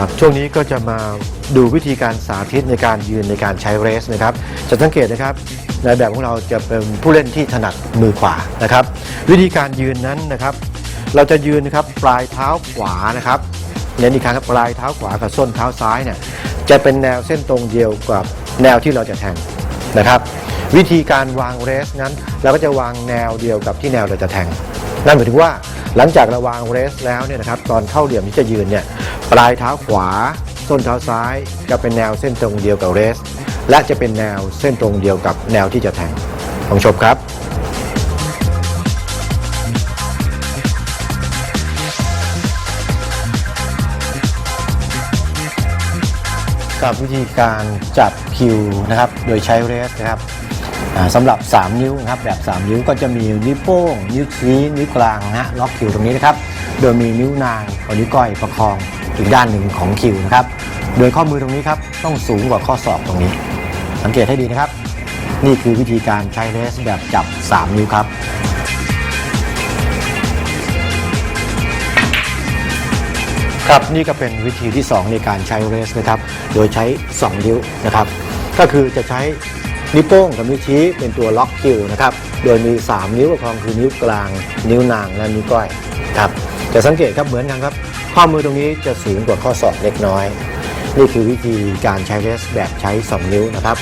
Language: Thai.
ครับช่วงนี้ก็จะมาดูวิธีการสาธิตในการยืนในการใช้เรสนะครับจะสังเกตนะครับในแบบของเราจะเป็นผู้เล่นที่ถนัดมือขวานะครับ วิธีการยืนนั้นนะครับ เราจะยืนนะครับปลายเท้าขวานะครับเน้นอีกครั้งครับปลายเท้าขวากับส้นเท้าซ้ายเนี่ยจะเป็นแนวเส้นตรงเดียวกับแนวที่เราจะแทงนะครับ วิธีการวางเรสนั้น เราก็จะวางแนวเดียวกับที่แนวเราจะแทง นั่นหมายถึงว่า หลังจากราวางเรสแล้วเนี่ยนะครับตอนเข้าเหลี่ยมที่จะยืนเนี่ยปลายเท้าขวา ส้นเท้าซ้าย จะเป็นแนวเส้นตรงเดียวกับเรส และจะเป็นแนวเส้นตรงเดียวกับแนวที่จะแทงลองชมครับกับวิธีการจับคิวนะครับ โดยใช้เรสนะครับ สำหรับ 3 นิ้วนะครับแบบ 3 นิ้วก็จะมีนิ้วโป้ง นิ้วชี้นิ้วกลางนะฮะล็อกคิวตรงนี้นะครับ โดยมีนิ้วนางกับนิ้วก้อยประคองอีกด้านหนึ่งของคิวนะครับ โดยข้อมือตรงนี้ครับต้องสูงกว่าข้อศอกตรงนี้ สังเกตให้ดีนะครับ นี่คือวิธีการใช้เรสแบบจับ 3 นิ้วครับครับนี่ก็เป็นวิธีที่ 2 ในการใช้เรสนะครับ โดยใช้ 2 นิ้วนะครับ ก็คือจะใช้ นิ้วโป้งกับนิ้วชี้เป็นตัวล็อกคิวนะครับ โดยมี 3 นิ้วประคองคือนิ้วกลาง นิ้วนางและนิ้วก้อยครับจะสังเกตครับเหมือนกันครับ ข้อมือตรงนี้จะสูงกว่าข้อศอกเล็กน้อย นี่คือวิธีการใช้เรสแบบใช้ 2 นิ้วนะครับ